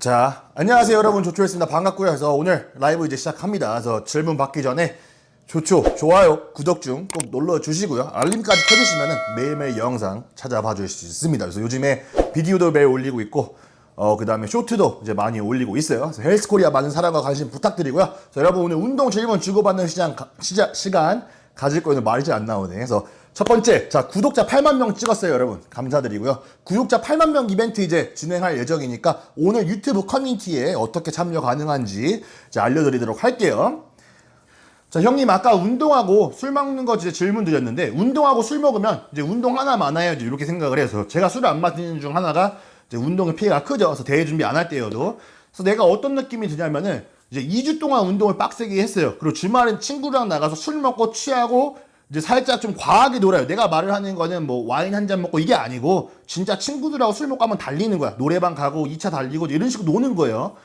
자, 안녕하세요 여러분 조초였습니다. 반갑고요. 그래서 오늘 라이브 이제 시작합니다. 그래서 질문 받기 전에 조초, 좋아요, 구독 중꼭 눌러 주시고요. 알림까지 켜주시면 매일매일 영상 찾아봐 주실 수 있습니다. 그래서 요즘에 비디오도 매일 올리고 있고 어, 그 다음에 쇼트도 이제 많이 올리고 있어요. 헬스 코리아 많은 사랑과 관심 부탁드리고요. 자, 여러분 오늘 운동 질문 주고받는 시장, 가- 시자, 시간 가질 거는 말이 잘 안 나오네. 그래서 첫 번째, 자, 구독자 8만 명 찍었어요, 여러분. 감사드리고요. 구독자 8만 명 이벤트 이제 진행할 예정이니까 오늘 유튜브 커뮤니티에 어떻게 참여 가능한지 이제 알려드리도록 할게요. 자, 형님 아까 운동하고 술 먹는 거 이제 질문 드렸는데 운동하고 술 먹으면 이제 운동 하나. 이제 이렇게 생각을 해서 제가 술을 안 마시는 중 하나가 이제 운동의 피해가 크죠. 그래서 대회 준비 안 할 때여도 그래서 내가 어떤 느낌이 드냐면은 이제 2주 동안 운동을 빡세게 했어요. 그리고 주말엔 친구랑 나가서 술 먹고 취하고 이제 살짝 좀 과하게 놀아요. 내가 말을 하는 거는 뭐 와인 한 잔 먹고 이게 아니고 진짜 친구들하고 술 먹고 한번 달리는 거야. 노래방 가고 2차 달리고 이런 식으로 노는 거예요.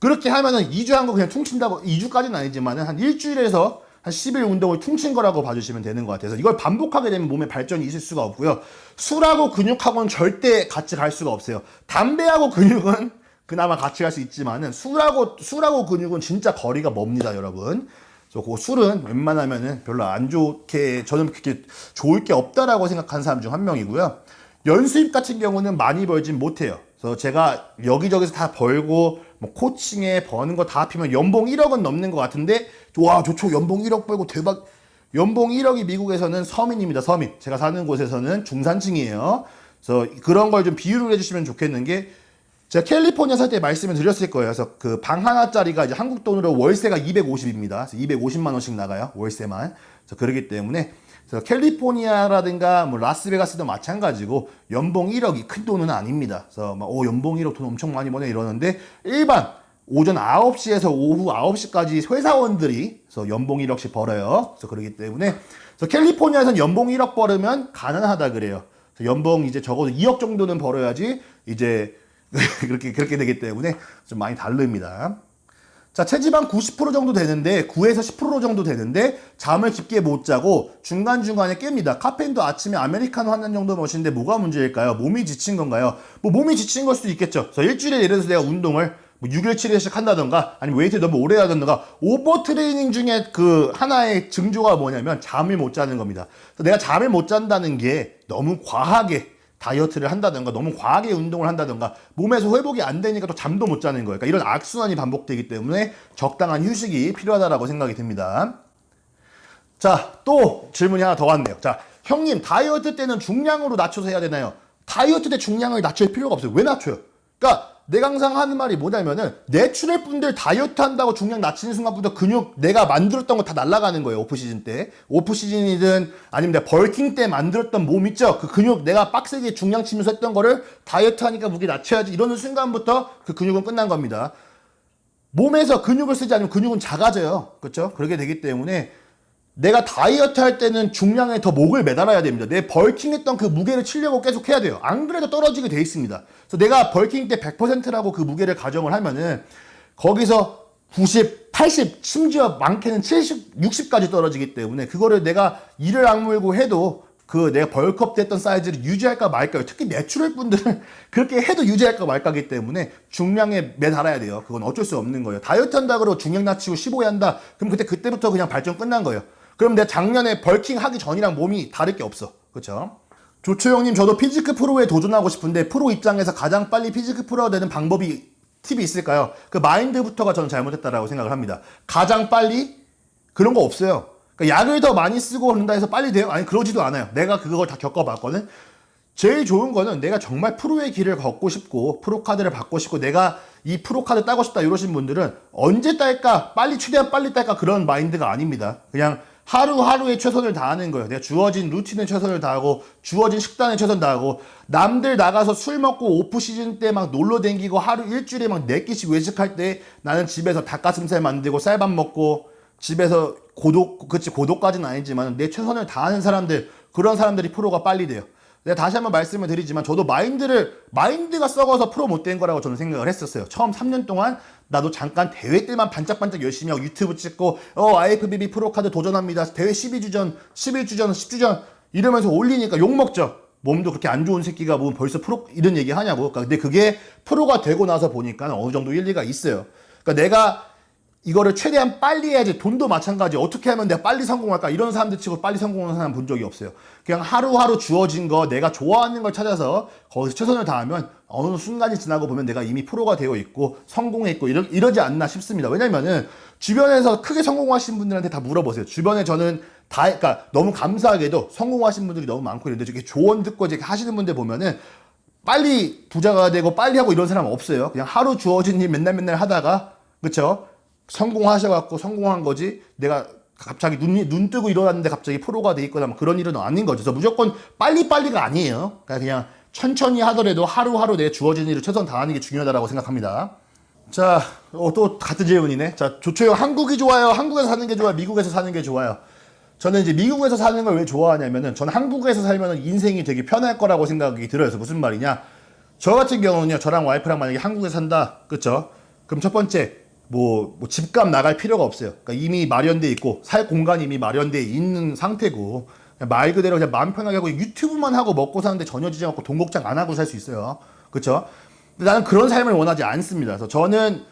그렇게 하면은 2주 한 거 그냥 퉁친다고 2주까지는 아니지만은 한 일주일에서 한 10일 운동을 퉁친 거라고 봐주시면 되는 것 같아서 이걸 반복하게 되면 몸에 발전이 있을 수가 없고요. 술하고 근육하고는 절대 같이 갈 수가 없어요. 담배하고 근육은 그나마 같이 갈 수 있지만은 술하고 술하고 근육은 진짜 거리가 멉니다, 여러분. 그 술은 웬만하면은 별로 안 좋게 저는 그렇게 좋을 게 없다라고 생각하는 사람 중 한 명이고요. 연수입 같은 경우는 많이 벌진 못해요. 그래서 제가 여기저기서 다 벌고 뭐 코칭에 버는 거 다 합치면 연봉 1억은 넘는 것 같은데 와 좋죠 연봉 1억 벌고 대박 연봉 1억이 미국에서는 서민입니다 서민 제가 사는 곳에서는 중산층이에요 그래서 그런 걸 좀 비유를 해주시면 좋겠는 게 제가 캘리포니아 살 때 말씀을 드렸을 거예요. 그래서 그 방 하나짜리가 이제 한국 돈으로 월세가 250입니다. 그래서 250만 원씩 나가요. 월세만. 그래서 그러기 때문에 그래서 캘리포니아라든가 뭐 라스베가스도 마찬가지고 연봉 1억이 큰 돈은 아닙니다. 그래서 막 오, 연봉 1억 돈 엄청 많이 버네 이러는데 일반 오전 9시에서 오후 9시까지 회사원들이 그래서 연봉 1억씩 벌어요. 그래서 그러기 때문에 그래서 캘리포니아에서는 연봉 1억 벌으면 가난하다 그래요. 그래서 연봉 이제 적어도 2억 정도는 벌어야지 이제 그렇게 그렇게 되기 때문에 좀 많이 다릅니다. 자, 체지방 90% 정도 되는데 9에서 10% 정도 되는데 잠을 깊게 못 자고 중간중간에 깹니다. 카페인도 아침에 아메리카노 한 잔 정도 마시는데 뭐가 문제일까요? 몸이 지친 건가요? 뭐 몸이 지친 걸 수도 있겠죠. 그래서 일주일에 예를 들어서 내가 운동을 뭐 6일 7일씩 한다던가 아니면 웨이트 너무 오래 하던가 오버 트레이닝 중에 그 하나의 증조가 뭐냐면 잠을 못 자는 겁니다. 내가 잠을 못 잔다는 게 너무 과하게 다이어트를 한다던가 너무 과하게 운동을 한다던가 몸에서 회복이 안 되니까 또 잠도 못 자는 거예요. 그러니까 이런 악순환이 반복되기 때문에 적당한 휴식이 필요하다라고 생각이 듭니다. 자, 또 질문이 하나 더 왔네요. 자, 형님 다이어트 때는 중량으로 낮춰서 해야 되나요? 다이어트 때 중량을 낮출 필요가 없어요. 왜 낮춰요? 그러니까 내가 항상 하는 말이 뭐냐면은 내추럴 분들 다이어트 한다고 중량 낮추는 순간부터 근육 내가 만들었던 거 다 날아가는 거예요. 오프 시즌 때. 오프 시즌이든 아니면 내가 벌킹 때 만들었던 몸 있죠? 그 근육 내가 빡세게 중량 치면서 했던 거를 다이어트 하니까 무게 낮춰야지 이러는 순간부터 그 근육은 끝난 겁니다. 몸에서 근육을 쓰지 않으면 근육은 작아져요. 그렇죠? 그렇게 되기 때문에 내가 다이어트 할 때는 중량에 더 목을 매달아야 됩니다. 내 벌킹했던 그 무게를 치려고 계속 해야 돼요. 안 그래도 떨어지게 돼 있습니다. 그래서 내가 벌킹 때 100%라고 그 무게를 가정을 하면은 거기서 90, 80, 심지어 많게는 70, 60까지 떨어지기 때문에 그거를 내가 이를 악물고 해도 그 내가 벌크업 됐던 사이즈를 유지할까 말까요. 특히 내추럴 분들은 그렇게 해도 유지할까 말까기 때문에 중량에 매달아야 돼요. 그건 어쩔 수 없는 거예요. 다이어트 한다 그러고 중량 낮추고 15회 한다. 그럼 그때 그때부터 그냥 발전 끝난 거예요. 그럼 내가 작년에 벌킹 하기 전이랑 몸이 다를 게 없어. 그렇죠? 조초 형님 저도 피지크 프로에 도전하고 싶은데 프로 입장에서 가장 빨리 피지크 프로가 되는 방법이 팁이 있을까요? 그 마인드부터가 저는 잘못했다라고 생각을 합니다. 가장 빨리 그런 거 없어요. 그러니까 약을 더 많이 쓰고 한다 해서 빨리 돼요? 아니 그러지도 않아요. 내가 그걸 다 겪어봤거든. 제일 좋은 거는 내가 정말 프로의 길을 걷고 싶고 프로 카드를 받고 싶고 내가 이 프로 카드 따고 싶다 이러신 분들은 언제 딸까 빨리 최대한 빨리 딸까 그런 마인드가 아닙니다. 그냥 하루하루에 최선을 다하는 거예요. 내가 주어진 루틴에 최선을 다하고 주어진 식단에 최선 다하고 남들 나가서 술 먹고 오프 시즌 때 막 놀러 댕기고 하루 일주일에 막 네 끼씩 외식할 때 나는 집에서 닭가슴살 만들고 쌀밥 먹고 집에서 고독 그치 고독까지는 아니지만 내 최선을 다하는 사람들 그런 사람들이 프로가 빨리 돼요. 내가 다시 한번 말씀을 드리지만 저도 마인드를 마인드가 썩어서 프로 못 된 거라고 저는 생각을 했었어요. 처음 3년 동안 나도 잠깐 대회 때만 반짝반짝 열심히 하고 유튜브 찍고 어 IFBB 프로 카드 도전합니다. 대회 12주 전, 11주 전, 10주 전 이러면서 올리니까 욕 먹죠. 몸도 그렇게 안 좋은 새끼가 뭐 벌써 프로 이런 얘기 하냐고. 그러니까 근데 그게 프로가 되고 나서 보니까 어느 정도 일리가 있어요. 그러니까 내가 이거를 최대한 빨리 해야지 돈도 마찬가지. 어떻게 하면 내가 빨리 성공할까? 이런 사람들 치고 빨리 성공하는 사람 본 적이 없어요. 그냥 하루하루 주어진 거 내가 좋아하는 걸 찾아서 거기서 최선을 다하면 어느 순간이 지나고 보면 내가 이미 프로가 되어 있고 성공했고 이러, 이러지 않나 싶습니다. 왜냐면은 주변에서 크게 성공하신 분들한테 다 물어보세요. 주변에 저는 다 그러니까 너무 감사하게도 성공하신 분들이 너무 많고 이런데 저게 조언 듣고 이제 하시는 분들 보면은 빨리 부자가 되고 빨리 하고 이런 사람 없어요. 그냥 하루 주어진 일 맨날 맨날 하다가 그쵸? 성공하셔갖고 성공한 거지. 내가 갑자기 눈, 눈 뜨고 일어났는데 갑자기 프로가 돼 있거나 뭐 그런 일은 아닌 거죠. 그래서 무조건 빨리빨리가 아니에요. 그러니까 그냥 천천히 하더라도 하루하루 내 주어진 일을 최선 다하는 게 중요하다고 생각합니다. 자, 어, 또 같은 질문이네. 자, 조초영 한국이 좋아요? 한국에서 사는 게 좋아요? 미국에서 사는 게 좋아요? 저는 이제 미국에서 사는 걸 왜 좋아하냐면은 저는 한국에서 살면은 인생이 되게 편할 거라고 생각이 들어요. 무슨 말이냐? 저 같은 경우는요, 저랑 와이프랑 만약에 한국에 산다, 그쵸? 그럼 첫 번째, 뭐, 뭐 집값 나갈 필요가 없어요. 그러니까 이미 마련돼 있고, 살 공간이 이미 마련돼 있는 상태고, 말 그대로 그냥 마음 편하게 하고 유튜브만 하고 먹고 사는데 전혀 지장 없고 돈 걱정 안 하고 살 수 있어요. 근데 나는 그런 삶을 원하지 않습니다. 그래서 저는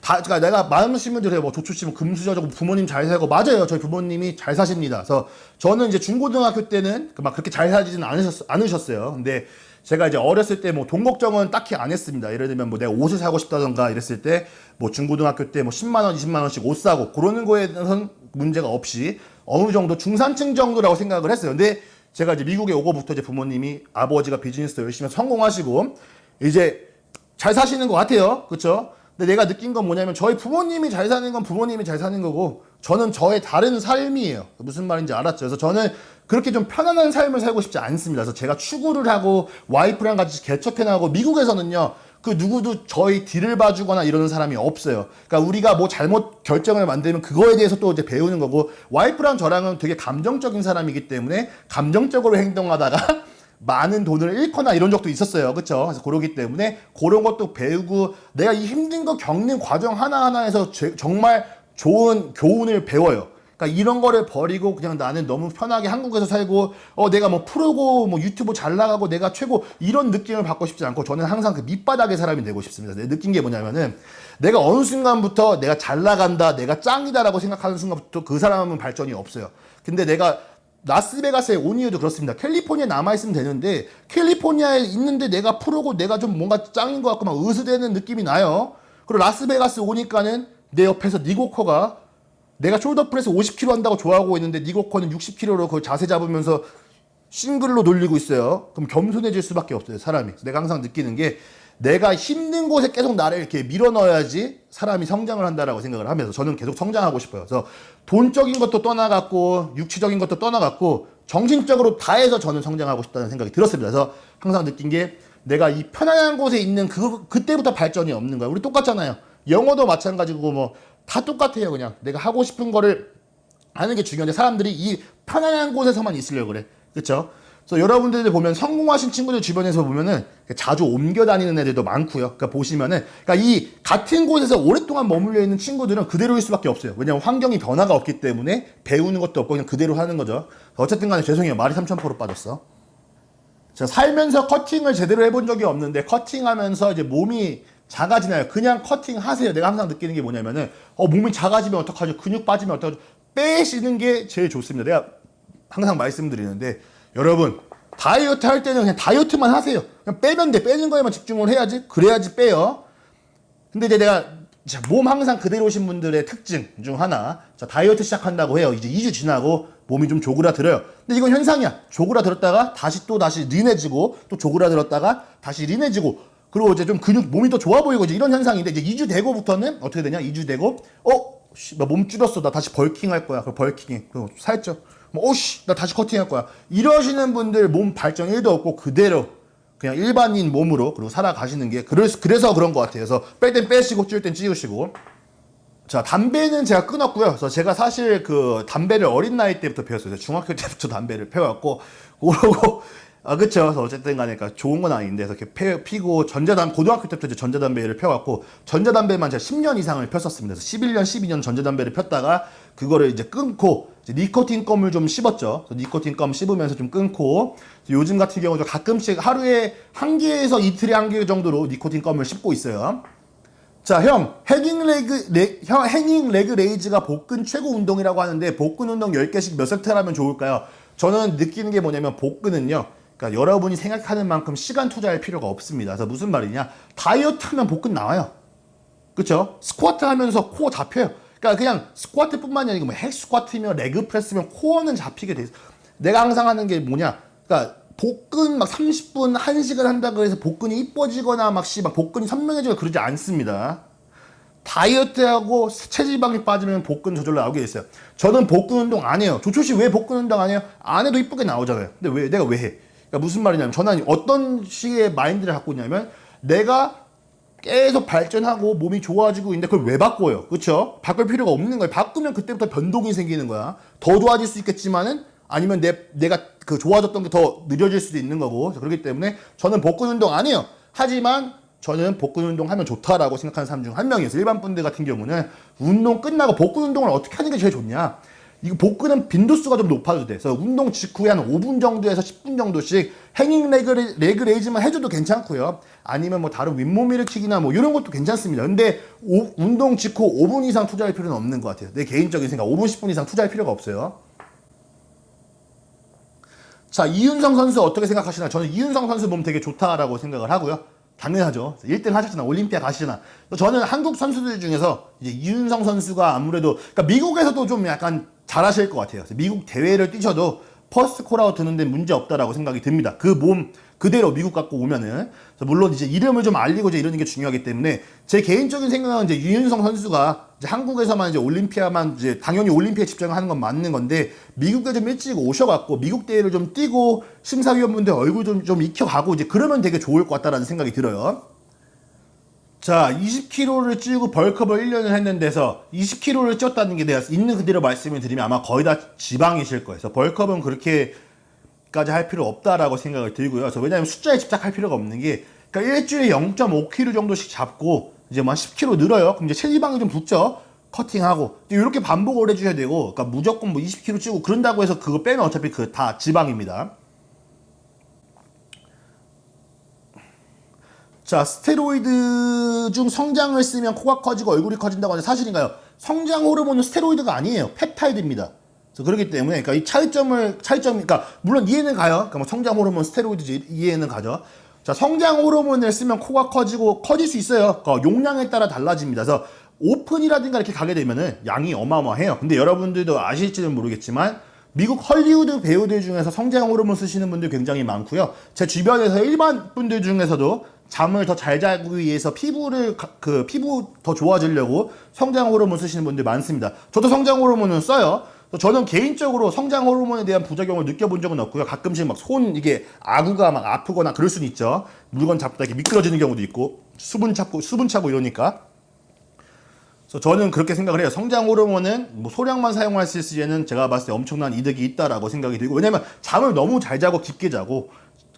다, 그러니까 내가 많은 신문들에 뭐 조추씨면 금수저고 부모님 잘 살고 맞아요. 저희 부모님이 잘 사십니다. 그래서 저는 이제 중고등학교 때는 그막 그렇게 잘 살지는 않으셨, 않으셨어요. 근데 제가 이제 어렸을 때 뭐 돈 걱정은 딱히 안 했습니다. 예를 들면 뭐 내가 옷을 사고 싶다던가 이랬을 때 뭐 중고등학교 때 뭐 10만 원, 20만 원씩 옷 사고 그러는 거에 대해서는 문제가 없이 어느 정도 중산층 정도라고 생각을 했어요. 근데 제가 이제 미국에 오고부터 이제 부모님이 아버지가 비즈니스 열심히 성공하시고 이제 잘 사시는 것 같아요. 그쵸? 근데 내가 느낀 건 뭐냐면 저희 부모님이 잘 사는 건 부모님이 잘 사는 거고 저는 저의 다른 삶이에요. 무슨 말인지 알았죠? 그래서 저는 그렇게 좀 편안한 삶을 살고 싶지 않습니다. 그래서 제가 추구를 하고 와이프랑 같이 개척해 나가고 미국에서는요. 그 누구도 저희 뒤를 봐주거나 이러는 사람이 없어요. 그러니까 우리가 뭐 잘못 결정을 만들면 그거에 대해서 또 이제 배우는 거고 와이프랑 저랑은 되게 감정적인 사람이기 때문에 감정적으로 행동하다가 많은 돈을 잃거나 이런 적도 있었어요. 그쵸? 그래서 그러기 때문에 그런 것도 배우고 내가 이 힘든 거 겪는 과정 하나하나에서 제- 정말 좋은 교훈을 배워요. 그러니까 이런 거를 버리고 그냥 나는 너무 편하게 한국에서 살고 어 내가 뭐 프로고 뭐 유튜브 잘 나가고 내가 최고 이런 느낌을 받고 싶지 않고 저는 항상 그 밑바닥의 사람이 되고 싶습니다. 내가 느낀 게 뭐냐면은 내가 어느 순간부터 내가 잘 나간다, 내가 짱이다라고 생각하는 순간부터 그 사람은 발전이 없어요. 근데 내가 라스베가스에 온 이유도 그렇습니다. 캘리포니아에 남아있으면 되는데, 캘리포니아에 있는데 내가 프로고 내가 좀 뭔가 짱인 것 같고 막 으스대는 느낌이 나요. 그리고 라스베가스 오니까는 내 옆에서 니고커가 내가 숄더 프레스 50kg 한다고 좋아하고 있는데 니고커는 60kg로 그 자세 잡으면서 싱글로 돌리고 있어요. 그럼 겸손해질 수밖에 없어요, 사람이. 내가 항상 느끼는 게 내가 힘든 곳에 계속 나를 이렇게 밀어 넣어야지 사람이 성장을 한다라고 생각을 하면서 저는 계속 성장하고 싶어요. 그래서 돈적인 것도 떠나갔고 육체적인 것도 떠나갔고 정신적으로 다 해서 저는 성장하고 싶다는 생각이 들었습니다. 그래서 항상 느낀 게 내가 이 편안한 곳에 있는 그 그때부터 발전이 없는 거야. 우리 똑같잖아요. 영어도 마찬가지고 뭐 다 똑같아요. 그냥 내가 하고 싶은 거를 하는 게 중요한데 사람들이 이 편안한 곳에서만 있으려고 그래. 그쵸? 그래서 여러분들 보면 성공하신 친구들 주변에서 보면은 자주 옮겨 다니는 애들도 많고요. 그러니까 보시면은 그러니까 이 같은 곳에서 오랫동안 머물러 있는 친구들은 그대로일 수밖에 없어요. 왜냐면 환경이 변화가 없기 때문에 배우는 것도 없고 그냥 그대로 하는 거죠. 어쨌든 간에 죄송해요. 말이 3,000%로 빠졌어. 자, 살면서 커팅을 제대로 해본 적이 없는데 커팅하면서 이제 몸이 작아지나요? 그냥 커팅 하세요. 내가 항상 느끼는 게 뭐냐면은 어 몸이 작아지면 어떡하죠? 근육 빠지면 어떡하죠? 빼시는 게 제일 좋습니다. 내가 항상 말씀드리는데 여러분 다이어트 할 때는 그냥 다이어트만 하세요. 그냥 빼면 돼. 빼는 거에만 집중을 해야지. 그래야지 빼요. 근데 이제 내가 자, 몸 항상 그대로신 분들의 특징 중 하나. 자, 다이어트 시작한다고 해요. 이제 2주 지나고 몸이 좀 조그라들어요. 근데 이건 현상이야. 조그라들었다가 다시 또 다시 린해지고 또 조그라들었다가 다시 린해지고 그리고 이제 좀 근육 몸이 더 좋아 보이고 이제 이런 현상인데 이제 2주 되고부터는 어떻게 되냐? 2주 되고 어, 씨, 나몸 줄였어. 나 다시 벌킹 할 거야. 그럼 벌킹해. 그럼 살쪄. 뭐, 오씨, 나 다시 커팅 할 거야. 이러시는 분들 몸 발전 1도 없고 그대로 그냥 일반인 몸으로 그리고 살아가시는 게 그래서, 그래서 그런 것 같아요. 그래서 뺄 땐 빼시고 찌울 땐 찌우시고. 자, 담배는 제가 끊었고요. 그래서 제가 사실 그 담배를 어린 나이 때부터 배웠어요. 중학교 때부터 담배를 펴왔고, 그러고, 아, 그쵸. 그래서 어쨌든 간에 그러니까 좋은 건 아닌데, 그래서 이렇게 펴, 피고, 전자담, 고등학교 때부터 이제 전자담배를 펴왔고, 전자담배만 제가 10년 이상을 폈었습니다. 그래서 11년, 12년 전자담배를 폈다가, 그거를 이제 끊고, 이제 니코틴 껌을 좀 씹었죠. 니코틴 껌 씹으면서 좀 끊고 요즘 같은 경우 저 가끔씩 하루에 한 개에서 이틀에 한 개 정도로 니코틴 껌을 씹고 있어요. 자, 형, 해깅 레그, 레, 형, 해깅 레그 레이즈가 복근 최고 운동이라고 하는데 복근 운동 10개씩 몇 세트 하면 좋을까요? 저는 느끼는 게 뭐냐면 복근은요. 그러니까 여러분이 생각하는 만큼 시간 투자할 필요가 없습니다. 그래서 무슨 말이냐? 다이어트 하면 복근 나와요. 그쵸? 스쿼트 하면서 코어 잡혀요. 그러니까 그냥 스쿼트뿐만이 아니고 뭐 헬스쿼트면 레그 프레스면 코어는 잡히게 돼 있어. 내가 항상 하는 게 뭐냐? 그러니까 복근 막 30분, 1시간 한다고 해서 복근이 이뻐지거나 막 씨, 막 복근이 선명해지거나 그러지 않습니다. 다이어트하고 체지방이 빠지면 복근 저절로 나오게 돼 있어요. 저는 복근 운동 안 해요. 조초 씨 왜 복근 운동 안 해요? 안 해도 이쁘게 나오잖아요. 근데 왜 내가 왜 해? 그러니까 무슨 말이냐면 저는 어떤 식의 마인드를 갖고 있냐면 내가 계속 발전하고 몸이 좋아지고 있는데 그걸 왜 바꿔요? 그렇죠? 바꿀 필요가 없는 거예요. 바꾸면 그때부터 변동이 생기는 거야. 더 좋아질 수 있겠지만은 아니면 내 내가 그 좋아졌던 게 더 느려질 수도 있는 거고 그렇기 때문에 저는 복근 운동 안 해요. 하지만 저는 복근 운동 하면 좋다라고 생각하는 사람 중 한 명이었어요. 일반 분들 같은 경우는 운동 끝나고 복근 운동을 어떻게 하는 게 제일 좋냐? 이거 복근은 빈도수가 좀 높아도 돼. 그래서 운동 직후에 한 5분 정도에서 10분 정도씩 행잉 레그, 레그 레이즈만 해줘도 괜찮고요. 아니면 뭐 다른 윗몸 일으키기나 뭐 이런 것도 괜찮습니다. 근데 오- 운동 직후 5분 이상 투자할 필요는 없는 것 같아요. 내 개인적인 생각 5분 10분 이상 투자할 필요가 없어요. 자, 이윤성 선수 어떻게 생각하시나요? 저는 이윤성 선수 몸 되게 좋다라고 생각을 하고요. 당연하죠. 1등 하셨잖아. 올림피아 가시잖아. 저는 한국 선수들 중에서 이제 이윤성 선수가 아무래도, 그러니까 미국에서도 좀 약간 잘하실 것 같아요. 미국 대회를 뛰셔도 퍼스트 콜아웃 드는 데 문제 없다라고 생각이 듭니다. 그 몸 그대로 미국 갖고 오면은. 물론 이제 이름을 좀 알리고 이제 이러는 게 중요하기 때문에 제 개인적인 생각은 이제 유윤성 선수가 이제 한국에서만 이제 올림피아만 이제 당연히 올림피아에 집중을 하는 건 맞는 건데 미국에 좀 일찍 오셔갖고 미국 대회를 좀 뛰고 심사위원분들 얼굴 좀, 좀 익혀가고 이제 그러면 되게 좋을 것 같다라는 생각이 들어요. 자, 20kg를 찌고 벌크업을 1년을 했는 데서 20kg를 쪘다는 게 내가 있는 그대로 말씀을 드리면 아마 거의 다 지방이실 거예요. 그래서 벌크업은 그렇게까지 할 필요 없다라고 생각을 들고요. 그래서 왜냐하면 숫자에 집착할 필요가 없는 게 그러니까 일주일에 0.5kg 정도씩 잡고 이제 뭐한 10kg 늘어요. 그럼 이제 체지방이 좀 붙죠. 커팅하고 이렇게 반복을 해주셔야 되고 그러니까 무조건 뭐 20kg 찌고 그런다고 해서 그거 빼면 어차피 그 다 지방입니다. 자, 스테로이드 중 성장을 쓰면 코가 커지고 얼굴이 커진다고 하는데 사실인가요? 성장 호르몬은 스테로이드가 아니에요. 펩타이드입니다. 그래서 그렇기 때문에 그러니까 이 차이점을 차이점 그러니까 물론 이해는 가요. 그러니까 뭐 성장 호르몬 스테로이드지 이해는 가죠. 자, 성장 호르몬을 쓰면 코가 커지고 커질 수 있어요. 그 용량에 따라 달라집니다. 그래서 오픈이라든가 이렇게 가게 되면은 양이 어마어마해요. 근데 여러분들도 아실지는 모르겠지만 미국 헐리우드 배우들 중에서 성장 호르몬 쓰시는 분들 굉장히 많고요. 제 주변에서 일반 분들 중에서도 잠을 더 잘 자기 위해서 피부를 가- 그 피부 더 좋아지려고 성장 호르몬 쓰시는 분들 많습니다. 저도 성장 호르몬은 써요. 저는 개인적으로 성장 호르몬에 대한 부작용을 느껴본 적은 없고요. 가끔씩 막 손 이게 아구가 막 아프거나 그럴 수는 있죠. 물건 잡다 이렇게 미끄러지는 경우도 있고 수분 차고 수분 차고 이러니까. 그래서 저는 그렇게 생각을 해요. 성장 호르몬은 뭐 소량만 사용할 수 있으면 제가 봤을 때 엄청난 이득이 있다라고 생각이 들고 왜냐면 잠을 너무 잘 자고 깊게 자고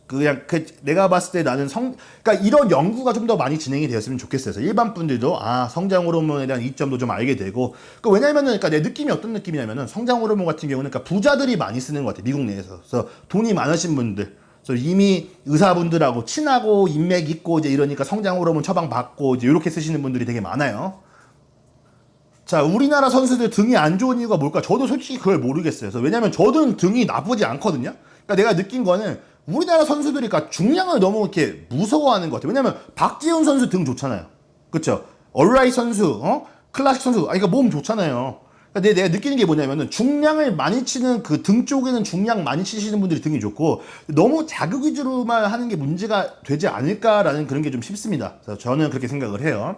그냥 그 내가 봤을 때 나는 성 그러니까 이런 연구가 좀 더 많이 진행이 되었으면 좋겠어요. 일반 분들도 아 성장 호르몬에 대한 이점도 좀 알게 되고 그 왜냐면은 그러니까 내 느낌이 어떤 느낌이냐면은 성장 호르몬 같은 경우는 그러니까 부자들이 많이 쓰는 것 같아요. 미국 내에서 그래서 돈이 많으신 분들 그래서 이미 의사분들하고 친하고 인맥 있고 이제 이러니까 성장 호르몬 처방 받고 이제 이렇게 쓰시는 분들이 되게 많아요. 자, 우리나라 선수들 등이 안 좋은 이유가 뭘까? 저도 솔직히 그걸 모르겠어요. 그래서 왜냐면 저도 등이 나쁘지 않거든요. 그러니까 내가 느낀 거는 우리나라 선수들이 그러니까 중량을 너무 이렇게 무서워하는 것 같아요. 왜냐면 박지훈 선수 등 좋잖아요. 그쵸? 얼라이 선수, 어? 클래식 선수, 아, 그러니까 몸 좋잖아요. 그러니까 내- 내가 느끼는 게 뭐냐면은 중량을 많이 치는 그 등 쪽에는 중량 많이 치시는 분들이 등이 좋고 너무 자극 위주로만 하는 게 문제가 되지 않을까라는 그런 게좀 싶습니다. 그래서 저는 그렇게 생각을 해요.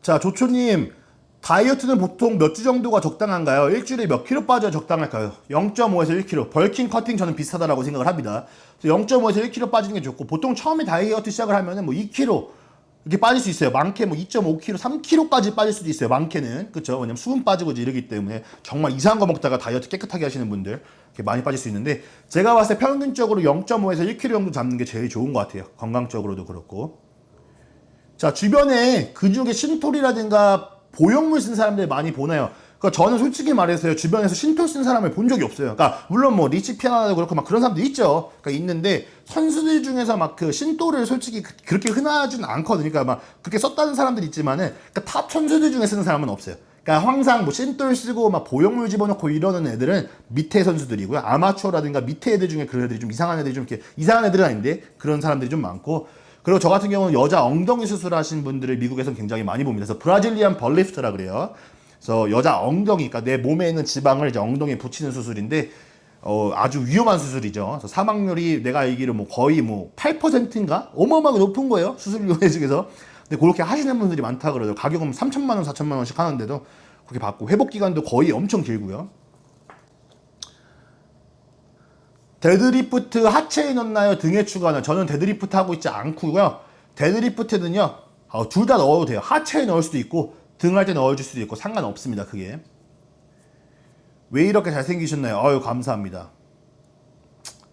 자, 조초님. 다이어트는 보통 몇 주 정도가 적당한가요? 일주일에 몇 킬로 빠져야 적당할까요? 0.5에서 1kg. 벌킹, 커팅 저는 비슷하다라고 생각을 합니다. 0.5에서 1kg 빠지는 게 좋고, 보통 처음에 다이어트 시작을 하면은 뭐 2kg 이렇게 빠질 수 있어요. 많게 뭐 2.5kg, 3kg까지 빠질 수도 있어요. 많게는. 그쵸? 왜냐면 수분 빠지고 이러기 때문에 정말 이상한 거 먹다가 다이어트 깨끗하게 하시는 분들 이렇게 많이 빠질 수 있는데, 제가 봤을 때 평균적으로 0.5에서 1kg 정도 잡는 게 제일 좋은 것 같아요. 건강적으로도 그렇고. 자, 주변에 근육의 신톨이라든가 보형물 쓴 사람들 많이 보나요? 그러니까 저는 솔직히 말해서요 주변에서 신토 쓴 사람을 본 적이 없어요. 그러니까 물론 뭐 리치 피아나도 그렇고 막 그런 사람도 있죠. 그러니까 있는데 선수들 중에서 막 그 신토를 솔직히 그- 그렇게 흔하지는 않거든요. 그러니까 막 그렇게 썼다는 사람들 있지만은 그러니까 탑 선수들 중에 쓰는 사람은 없어요. 그러니까 항상 뭐 신토를 쓰고 막 보형물 집어넣고 이러는 애들은 밑에 선수들이고요. 아마추어라든가 밑에 애들 중에 그런 애들이 좀 이상한 애들이 좀 이렇게 이상한 애들은 아닌데 그런 사람들이 좀 많고 그리고 저 같은 경우는 여자 엉덩이 수술하신 분들을 미국에서는 굉장히 많이 봅니다. 그래서 브라질리안 벌리프트라 그래요. 그래서 여자 엉덩이, 그러니까 내 몸에 있는 지방을 이제 엉덩이에 붙이는 수술인데 어, 아주 위험한 수술이죠. 그래서 사망률이 내가 알기로 뭐 거의 뭐 8%인가? 어마어마하게 높은 거예요. 수술료 중에서. 근데 그렇게 하시는 분들이 많다 그러죠. 가격은 3천만 원, 4천만 원씩 하는데도 그렇게 받고 회복 기간도 거의 엄청 길고요. 데드리프트 하체에 넣나요? 등에 추가하나요? 저는 데드리프트 하고 있지 않고요. 데드리프트는요, 어, 둘다 넣어도 돼요. 하체에 넣을 수도 있고, 등할 때 넣어줄 수도 있고, 상관없습니다, 그게. 왜 이렇게 잘생기셨나요? 아유, 감사합니다.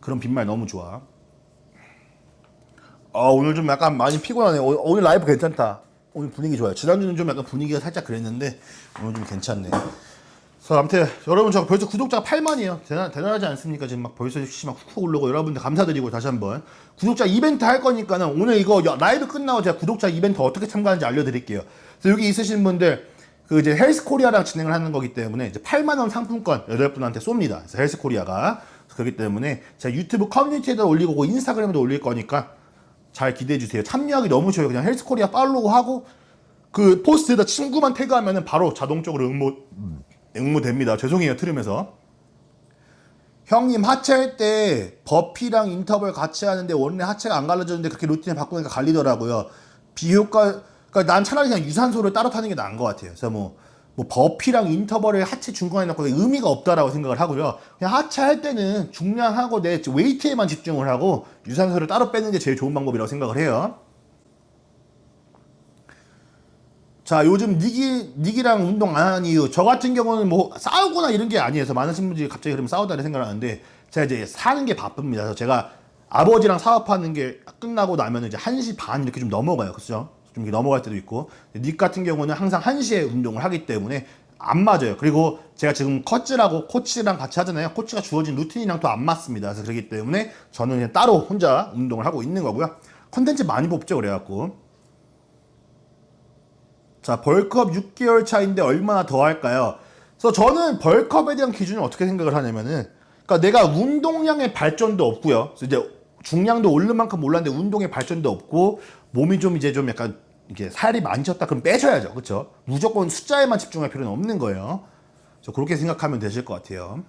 그런 빈말 너무 좋아. 아, 오늘 좀 약간 많이 피곤하네. 요 오늘 라이브 괜찮다. 오늘 분위기 좋아요. 지난주는 좀 약간 분위기가 살짝 그랬는데, 오늘 좀 괜찮네. 그래서 아무튼 여러분 저 벌써 구독자가 8만이에요. 대단, 대단하지 않습니까? 지금 막 벌써 막 훅훅 오르고 여러분들 감사드리고 다시 한번 구독자 이벤트 할 거니까는 오늘 이거 여- 라이브 끝나고 제가 구독자 이벤트 어떻게 참가하는지 알려드릴게요. 그래서 여기 있으신 분들 그 이제 헬스 코리아랑 진행을 하는 거기 때문에 이제 8만 원 상품권 8분한테 쏩니다. 그래서 헬스 코리아가 그래서 그렇기 때문에 제가 유튜브 커뮤니티에다 올리고 그 인스타그램에도 올릴 거니까 잘 기대해 주세요. 참여하기 너무 쉬워요. 그냥 헬스 코리아 팔로우 하고 그 포스트에다 친구만 태그하면은 바로 자동적으로 응모 응모됩니다. 죄송해요 틀으면서. 형님 하체할 때 버피랑 인터벌 같이 하는데 원래 하체가 안 갈라졌는데 그렇게 루틴을 바꾸니까 갈리더라고요. 비효과 그러니까 난 차라리 그냥 유산소를 따로 타는 게 나은 것 같아요. 그래서 뭐, 뭐 버피랑 인터벌을 하체 중간에 넣고 의미가 없다라고 생각을 하고요. 그냥 하체 할 때는 중량하고 내 웨이트에만 집중을 하고 유산소를 따로 빼는 게 제일 좋은 방법이라고 생각을 해요. 자, 요즘 니기, 니기랑 운동 안 하는 이유. 저 같은 경우는 뭐 싸우거나 이런 게 아니어서 많으신 분들이 갑자기 그러면 싸우다는 생각을 하는데 제가 이제 사는 게 바쁩니다. 그래서 제가 아버지랑 사업하는 게 끝나고 나면 이제 1시 반 이렇게 좀 넘어가요. 그죠? 좀 이렇게 넘어갈 때도 있고. 닉 같은 경우는 항상 1시에 운동을 하기 때문에 안 맞아요. 그리고 제가 지금 커츠라고 코치랑 같이 하잖아요. 코치가 주어진 루틴이랑 또 안 맞습니다. 그래서 그렇기 때문에 저는 그냥 따로 혼자 운동을 하고 있는 거고요. 컨텐츠 많이 뽑죠. 그래갖고. 자, 벌크업 6개월 차인데 얼마나 더 할까요? 그래서 저는 벌크업에 대한 기준을 어떻게 생각을 하냐면은, 그러니까 내가 운동량의 발전도 없고요. 이제 중량도 오른 만큼 올랐는데 운동의 발전도 없고 몸이 좀 이제 좀 약간 이게 살이 많이 쪘다 그럼 빼셔야죠, 그렇죠? 무조건 숫자에만 집중할 필요는 없는 거예요. 그래서 그렇게 생각하면 되실 것 같아요.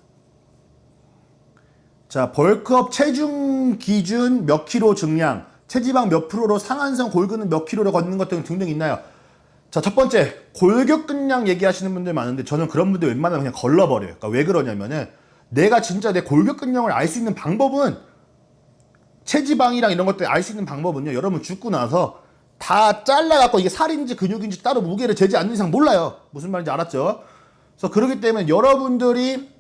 자, 벌크업 체중 기준 몇 킬로 증량, 체지방 몇 프로로 상한선 골근은 몇 킬로로 걷는 것 등 등등 있나요? 자, 첫 번째, 골격근량 얘기하시는 분들 많은데 저는 그런 분들 웬만하면 그냥 걸러버려요. 그러니까 왜 그러냐면은 내가 진짜 내 골격근량을 알 수 있는 방법은 체지방이랑 이런 것들 알 수 있는 방법은요. 여러분 죽고 나서 다 잘라갖고 이게 살인지 근육인지 따로 무게를 재지 않는 이상 몰라요. 무슨 말인지 알았죠? 그래서 그렇기 때문에 여러분들이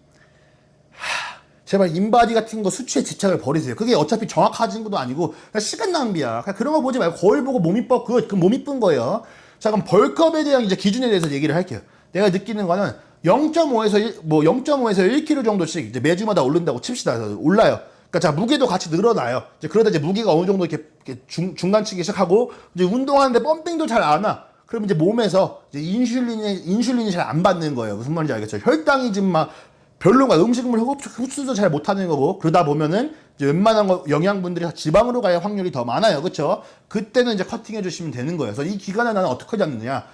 하, 제발 인바디 같은 거 수치에 집착을 버리세요. 그게 어차피 정확하진 것도 아니고 시간 낭비야. 그냥 그런 거 보지 말고 거울 보고 몸 이뻐 그거 그몸 이쁜 거예요. 자 그럼 벌크업에 대한 이제 기준에 대해서 얘기를 할게요. 내가 느끼는 거는 0.5에서 1, 뭐 0.5에서 1kg 정도씩 이제 매주마다 오른다고 칩시다. 올라요. 그러니까 자 무게도 같이 늘어나요. 이제 그러다 이제 무게가 어느 정도 이렇게, 이렇게 중, 중간치기 시작하고 이제 운동하는데 펌핑도 잘 안 와. 그럼 이제 몸에서 이제 인슐린이 인슐린이 잘 안 받는 거예요. 무슨 말인지 알겠죠? 혈당이 지금 막 별로가 음식물 흡수, 흡수도 잘 못하는 거고 그러다 보면은 웬만한 거, 영양분들이 다 지방으로 갈 확률이 더 많아요, 그렇죠? 그때는 이제 커팅해 주시면 되는 거예요. 그래서 이 기간에 나는 어떻게 잡느냐?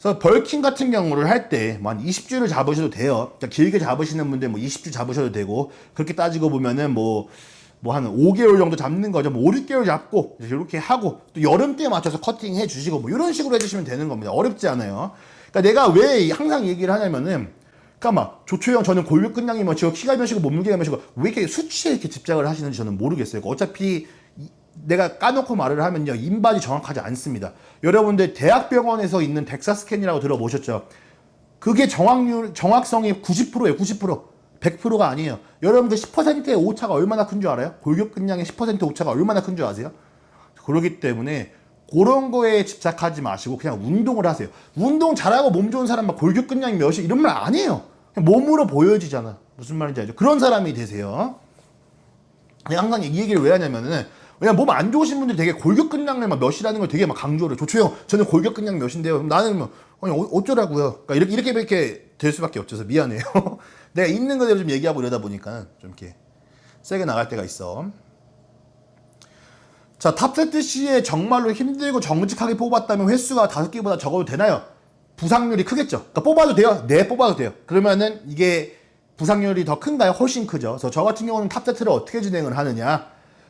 그래서 벌킹 같은 경우를 할때뭐한 20주를 잡으셔도 돼요. 그러니까 길게 잡으시는 분들 뭐 20주 잡으셔도 되고 그렇게 따지고 보면은 뭐 뭐 한 5개월 정도 잡는 거죠. 뭐 5, 6개월 잡고 이렇게 하고 또 여름 때에 맞춰서 커팅 해 주시고 뭐 이런 식으로 해 주시면 되는 겁니다. 어렵지 않아요. 그러니까 내가 왜 항상 얘기를 하냐면은 그러니까 막 조초형 저는 골격 근량이 뭐 지금 키가 몇이고 몸무게가 몇이고 왜 이렇게 수치에 이렇게 집착을 하시는지 저는 모르겠어요. 어차피 이- 내가 까놓고 말을 하면요 인바디 정확하지 않습니다. 여러분들 대학병원에서 있는 덱사 스캔이라고 들어보셨죠? 그게 정확률 정확성이 90%예요. 90%. 100%가 아니에요. 여러분들 10%의 오차가 얼마나 큰 줄 알아요? 골격 근량의 10% 오차가 얼마나 큰 줄 아세요? 그렇기 때문에 그런 거에 집착하지 마시고 그냥 운동을 하세요. 운동 잘하고 몸 좋은 사람 막 골격 근량 몇이 이런 말 아니에요. 몸으로 보여지잖아. 무슨 말인지 알죠? 그런 사람이 되세요. 내가 항상 이 얘기를 왜 하냐면은 왜냐 몸 안 좋으신 분들이 되게 골격 근량을 막 몇이라는 걸 되게 막 강조를 해. 조초형 저는 골격 근량 몇인데요. 그럼 나는 뭐 아니 어- 어쩌라고요. 그러니까 이렇게 이렇게 이렇게 될 수밖에 없어서 미안해요. 내가 있는 거대로 좀 얘기하고 이러다 보니까 좀 이렇게 세게 나갈 때가 있어. 자, 탑세트 시에 정말로 힘들고 정직하게 뽑았다면 횟수가 다섯 개보다 적어도 되나요? 부상률이 크겠죠. 그러니까 뽑아도 돼요. 네, 뽑아도 돼요. 그러면은 이게 부상률이 더 큰가요? 훨씬 크죠. 그래서 저 같은 경우는 탑 세트를 어떻게 진행을 하느냐?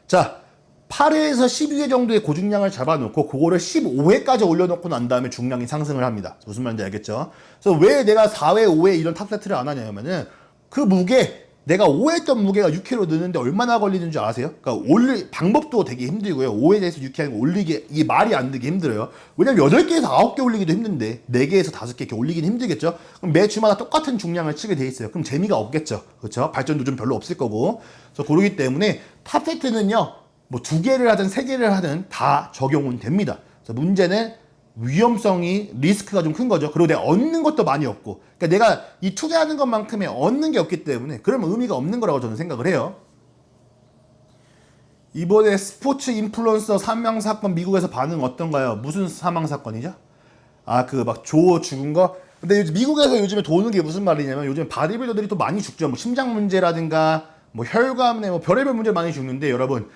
자, 8회에서 12회 정도의 고중량을 잡아놓고 그거를 15회까지 올려놓고 난 다음에 중량이 상승을 합니다. 무슨 말인지 알겠죠? 그래서 왜 내가 4회, 5회 이런 탑세트를 안 하냐면은 그 무게 내가 5회 했던 무게가 6kg 느는데 얼마나 걸리는 줄 아세요? 그러니까 올릴 방법도 되게 힘들고요. 5회에서 6회 하는 거 올리기 이게 말이 안 되게 힘들어요. 왜냐면 8개에서 9개 올리기도 힘든데 4개에서 5개 이렇게 올리기는 힘들겠죠. 그럼 매 주마다 똑같은 중량을 치게 돼 있어요. 그럼 재미가 없겠죠. 그렇죠? 발전도 좀 별로 없을 거고. 그래서 그러기 때문에 탑 세트는요. 뭐 두 개를 하든 세 개를 하든 다 적용은 됩니다. 문제는 위험성이 리스크가 좀 큰 거죠. 그리고 내가 얻는 것도 많이 없고. 그러니까 내가 이 투자하는 것만큼의 얻는 게 없기 때문에 그러면 의미가 없는 거라고 저는 생각을 해요. 이번에 스포츠 인플루언서 사망 사건 미국에서 반응 어떤가요? 무슨 사망 사건이죠? 아 그 막 조 죽은 거? 근데 미국에서 요즘에 도는 게 무슨 말이냐면 요즘 바디빌더들이 또 많이 죽죠. 뭐 심장 문제라든가 뭐 혈관에 뭐 별의별 문제 많이 죽는데 여러분